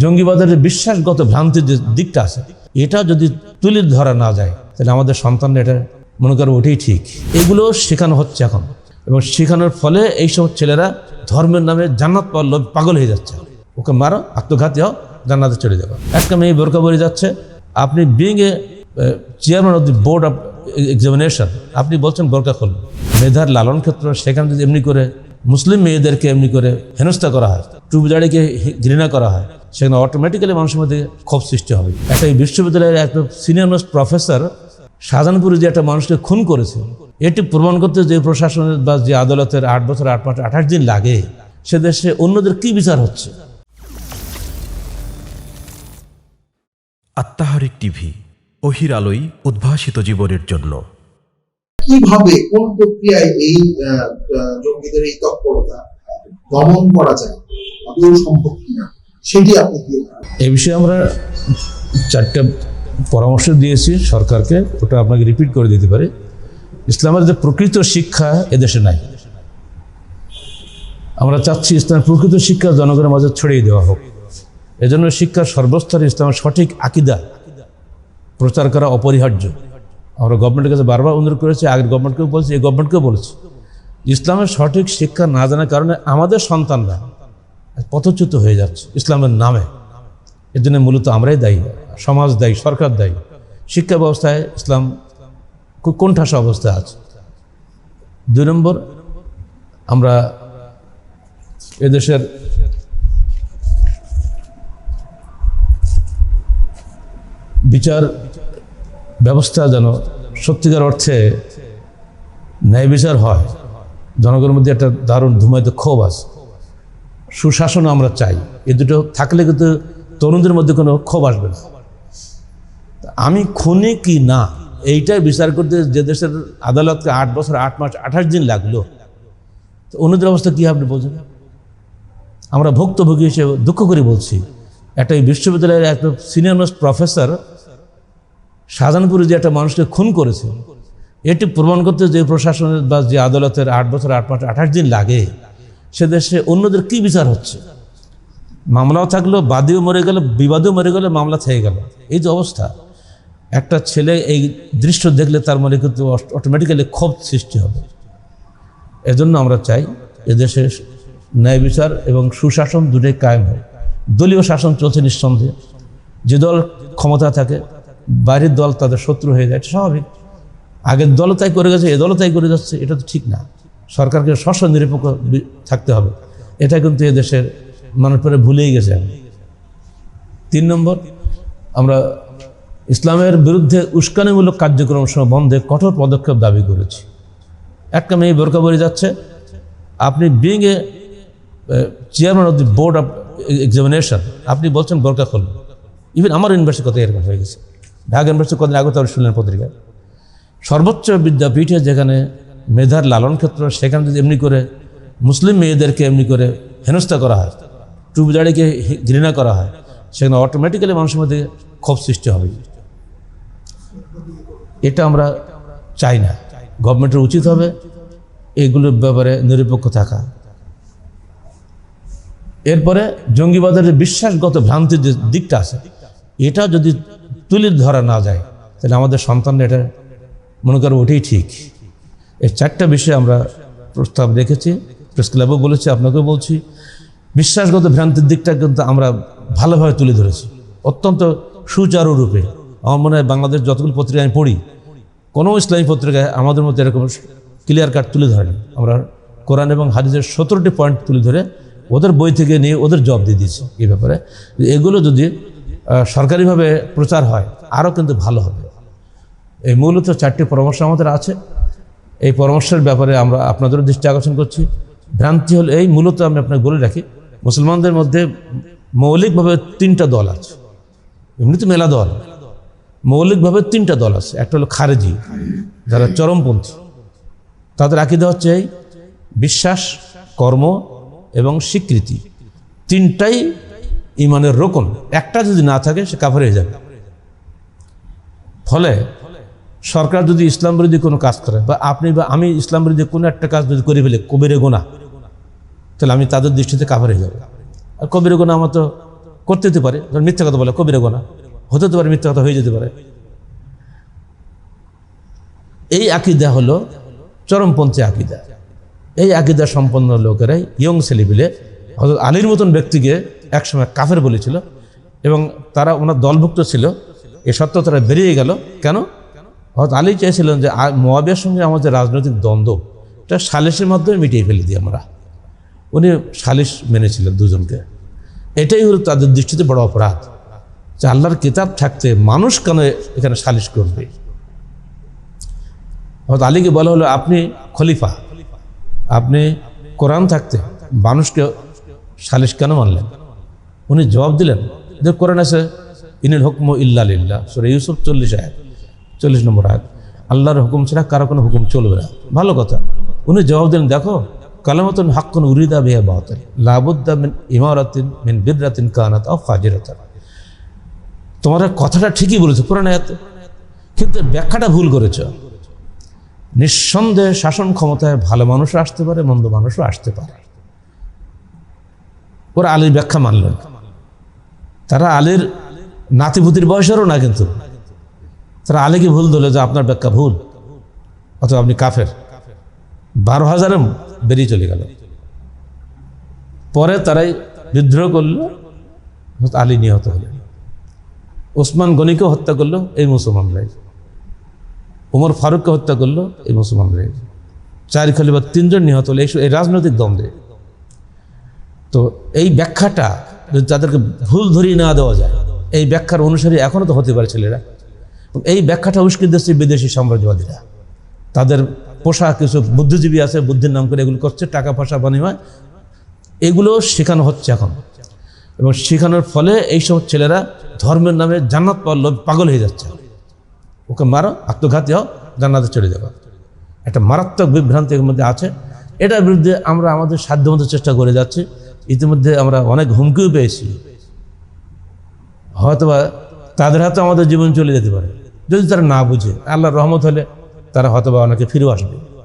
জঙ্গিবাদের যে বিশ্বাসগত ভ্রান্তির যে দিকটা আছে, এটা যদি তুলে ধরা না যায়, তাহলে আমাদের সন্তানরা এটা মনে করো ওটাই ঠিক। এগুলো শেখানো হচ্ছে এখন। এবং শেখানোর ফলে এইসব ছেলেরা ধর্মের নামে জান্নাত পাওয়ার লোভ পাগল হয়ে যাচ্ছে। ওকে মারো, আত্মঘাতী হও, জান্নাতে চলে যাবে। একটা মেয়ে বোরকা বলে যাচ্ছে। আপনি being a chairman of the board of examination আপনি বলছেন বোরকা খুলুন মেধার লালন ক্ষেত্র সেখানে যদি এমনি করে, মুসলিম মেয়েদেরকে এমনি করে হেনস্থা করা হয় টুবিদারিকে ঘৃণা করা হয় সেখানে অটোমেটিক্যালি মানুষের মধ্যে ক্ষোভ সৃষ্টি হবে। একটা এই বিশ্ববিদ্যালয়ের একটা সিনিয়র মোস্ট প্রফেসর শাহজাহানপুরে যে একটা মানুষকে খুন করেছে এটি প্রমাণ করতে যে প্রশাসনের বা যে আদালতের আট বছর আট মাস আঠাশ দিন লাগে সে দেশে অন্যদের কি বিচার হচ্ছে? আত্মাহারিক টিভি অহির আলোই উদ্ভাসিত জীবনের জন্য। কীভাবে কোন প্রক্রিয়ায় এই জঙ্গিদের এই তৎপরতা দমন করা যায়? সম্ভব কিনা সেটি আপনি এই বিষয়ে আমরা চারটা পরামর্শ দিয়েছি সরকারকে, ওটা আপনাকে রিপিট করে দিতে পারি। ইসলামের যে প্রকৃত শিক্ষা এদেশে নাই। আমরা চাচ্ছি ইসলামের প্রকৃত শিক্ষা জনগণের মাঝে ছড়িয়ে দেওয়া হোক। এজন্য শিক্ষার সর্বস্তরে ইসলামের সঠিক আকিদা প্রচার করা অপরিহার্য। আমরা গভর্নমেন্টের কাছে বারবার অনুরোধ করেছি, আগের গভর্নমেন্টকেও বলছি, এই গভর্নমেন্টকেও বলেছি। ইসলামের সঠিক শিক্ষা না জানার কারণে আমাদের সন্তানরা পথচ্যুত হয়ে যাচ্ছে ইসলামের নামে। এর জন্য মূলত আমরাই দায়ী, সমাজ দায়ী, সরকার দায়ী। শিক্ষা ব্যবস্থায় ইসলাম কোণঠাসা অবস্থায় আছে। দুই নম্বর, আমরা এদেশের বিচার ব্যবস্থা যেন সত্যিকার অর্থে ন্যায় বিচার হয়। জনগণের মধ্যে একটা দারুণ ধুমায়িত ক্ষোভ আছে। সুশাসন আমরা চাই। এ দুটো থাকলে কিন্তু তরুণদের মধ্যে কোনো ক্ষোভ আসবে না। আমি খুনি কি না? এইটাই বিচার করতে যে দেশের আদালতকে আট বছর, আট মাস, আঠাশ দিন লাগল। তো অন্যদের অবস্থা কী আপনি বোঝেন আমরা ভুক্তভোগী হিসেবে দুঃখ করে বলছি। একটা বিশ্ববিদ্যালয়ের একটা সিনিয়র মোস্ট প্রফেসর শাহজাহানপুরে যে একটা মানুষকে খুন করেছে, এটি প্রমাণ করতে যে প্রশাসনের বা যে আদালতের আট বছর, আট মাস, আঠাশ দিন লাগে। সে দেশে অন্যদের কি বিচার হচ্ছে? মামলাও থাকল, বাদীও মরে গেল, বিবাদেও মরে গেল, মামলা থেকে গেল। এই যে অবস্থা, একটা ছেলে এই দৃশ্য দেখলে তার মনে কিন্তু অটোমেটিক্যালি ক্ষোভ সৃষ্টি হবে। এজন্য আমরা চাই এদেশে ন্যায় বিচার এবং সুশাসন দুটোই কায়েম হয় দলীয় শাসন চলছে নিঃসন্দেহে। যে দল ক্ষমতা থাকে, বাইরের দল তাদের শত্রু হয়ে যায়, এটা স্বাভাবিক। আগের দলও তাই করে গেছে, এ দলও তাই করে যাচ্ছে, এটা তো ঠিক না। সরকারকে স্বস্ব নিরপেক্ষ থাকতে হবে। এটা কিন্তু দেশের মানুষ পরে ভুলেই গেছে। তিন নম্বর, আমরা ইসলামের বিরুদ্ধে উস্কানিমূলক কার্যক্রম বন্ধে কঠোর পদক্ষেপ দাবি করেছি। একটা মেয়ে বোরকা বলে যাচ্ছে। আপনি being a chairman of the board of examination আপনি বলছেন বোরকা খুলুন ইভেন আমার ইউনিভার্সিটি কথা এরকম হয়ে গেছে। ঢাকা ইউনিভার্সিটি কদিন আগে তারা শুনলেন পত্রিকায় সর্বোচ্চ বিদ্যাপীঠে যেখানে মেধার লালন ক্ষেত্র, সেখানে যদি এমনি করে মুসলিম মেয়েদেরকে এমনি করে হেনস্থা করা হয় টুবিদারিকে ঘৃণা করা হয়, সেখানে অটোমেটিক্যালি মানুষের মধ্যে ক্ষোভ সৃষ্টি হবে। এটা আমরা চাই না। গভর্নমেন্টের উচিত হবে এগুলোর ব্যাপারে নিরপেক্ষ থাকা। এরপরে জঙ্গিবাদের বিশ্বাসগত ভ্রান্তির যে দিকটা আছে, এটা যদি তুলে ধরা না যায়, তাহলে আমাদের সন্তানরা এটা মনে করো ওটাই ঠিক। এই চারটা বিষয়ে আমরা প্রস্তাব রেখেছি প্রেস ক্লাবও বলেছি, আপনাকেও বলছি। বিশ্বাসগত ভ্রান্তির দিকটা কিন্তু আমরা ভালোভাবে তুলে ধরেছি। অত্যন্ত সুচারু রূপে। আমার মনে হয় বাংলাদেশ যতগুলো পত্রিকা আমি পড়ি, কোনো ইসলামী পত্রিকায় আমাদের মধ্যে এরকম ক্লিয়ার কাট তুলে ধরেনি। আমরা কোরআন এবং হাদিসের সতেরোটি পয়েন্ট তুলে ধরে ওদের বই থেকে নিয়ে ওদের জব দিয়ে দিয়েছি এই ব্যাপারে। এগুলো যদি সরকারিভাবে প্রচার হয়, আরও কিন্তু ভালো হবে। এই মূলত চারটি পরামর্শ আমাদের আছে। এই পরামর্শের ব্যাপারে আমরা আপনাদেরও দৃষ্টি আকর্ষণ করছি। ভ্রান্তি হল এই মূলত আমি আপনাকে বলে রাখি, মুসলমানদের মধ্যে মৌলিকভাবে তিনটা দল আছে। এমনি তো মেলা দল। মৌলিকভাবে তিনটা দল আছে। একটা হলো খারেজি, যারা চরমপন্থী। তাদের আকিদা হচ্ছে এই, বিশ্বাস, কর্ম এবং স্বীকৃতি। তিনটাই ইমানের রোকন। একটা যদি না থাকে, সে কাভার হয়ে যাবে। ফলে সরকার যদি ইসলাম বিরোধী কোনো কাজ করে, বা আপনি বা আমি ইসলাম বিরোধী কোনো একটা কাজ যদি করে ফেলে, কবিরে গোনা তাহলে আমি তাদের দৃষ্টিতে কাভার হয়ে যাব। আর কবিরে গোনা আমার তো করতে হতে পারে যেমন মিথ্যা কথা বলে, কবিরা গোনা হতে পারে মিথ্যা কথা হয়ে যেতে পারে। এই আকিদা হলো চরমপন্থী আকিদা। এই আকিদা সম্পন্ন লোকেরাই ইয়ং ছেলেপিলে হজরত আলীর মতন ব্যক্তিকে একসময় কাফের বলেছিল এবং তারা ওনার দলভুক্ত ছিল। এ সত্ত্বেও তারা বেরিয়ে গেল। কেন? হয়তো আলী চাইছিলেন যে মোয়াবিয়ার সঙ্গে আমাদের রাজনৈতিক দ্বন্দ্ব, এটা সালিশের মাধ্যমে মিটিয়ে ফেলে দিই আমরা। উনি সালিশ মেনেছিলেন দুজনকে। এটাই হলো তাদের দৃষ্টিতে বড় অপরাধ যে আল্লাহর কিতাব থাকতে মানুষ কেন এখানে সালিশ করবে? হয়তো আলীকে বলা হলো, আপনি খলিফা, আপনি কোরআন থাকতে মানুষকে সালিশ কেন মানলেন? উনি জবাব দিলেন যে, কোরআন আছে, ইনিল হুকম ইল্লা লিল্লাহ। সুরে ইউসুফ চল্লিশ আয়াত। চল্লিশ নম্বর আয়াত। আল্লাহর হুকুম ছাড়া কারও কোনো হুকুম চলবে না। ভালো কথা। উনি জবাব দিলেন দেখো, কালামতন হাক্কুন উরিদা বিহা বাহতাল লাবুদ্দা মিন ইমারাতিন মিন বিদ্রাতিন কানাত আও ফাজিরাতান। তোমরা কথাটা ঠিকই বলেছ কোরআন আয়াতে। কিন্তু ব্যাখ্যাটা ভুল করেছ। নিঃসন্দেহে শাসন ক্ষমতায় ভালো মানুষও আসতে পারে, মন্দ মানুষও আসতে পারে। ওরা আলীর ব্যাখ্যা মানল না। তারা আলীর নাতিপুতির বয়সেরও না কিন্তু। তারা আলীকে ভুল ধরলো যে আপনার ব্যাখ্যা ভুল? অথবা আপনি কাফের। বারো হাজারে বেরিয়ে চলে গেল। পরে তারাই বিদ্রোহ করল আলী নিহত হলেন। ওসমান গনিকে হত্যা করল এই মুসলমান মুসলমানরাই। ওমর ফারুককে হত্যা করল এই মুসলমানরাই। চার খলিফা তিনজন নিহত হলো, এই রাজনৈতিক দ্বন্দ্বে। তো এই ব্যাখ্যাটা যদি তাদেরকে ভুল ধরিয়ে না দেওয়া যায়, এই ব্যাখ্যার অনুসারী এখনও তো হতে পারে ছেলেরা। এই ব্যাখ্যাটা উস্কে দিচ্ছে বিদেশি সাম্রাজ্যবাদীরা। তাদের পোশাক কিছু বুদ্ধিজীবী আছে, বুদ্ধির নাম করে এগুলো করছে, টাকা পয়সা বানিয়ে এগুলো শেখানো হচ্ছে এখন। এবং শেখানোর ফলে এইসব ছেলেরা ধর্মের নামে জান্নাত পাওয়ার লোভ পাগল হয়ে যাচ্ছে। ওকে মারো, আত্মঘাতী হও, জান্নাতে চলে যাব। একটা মারাত্মক বিভ্রান্তি এর মধ্যে আছে। এটার বিরুদ্ধে আমরা আমাদের সাধ্যমতো চেষ্টা করে যাচ্ছি। ইতিমধ্যে আমরা অনেক হুমকিও পেয়েছি। হয়তোবা তাদের হাতে আমাদের জীবন চলে যেতে পারে। যদি তারা না বুঝে, আল্লাহর রহমত হলে তারা হয়তোবা অনেকে ফিরেও আসবে।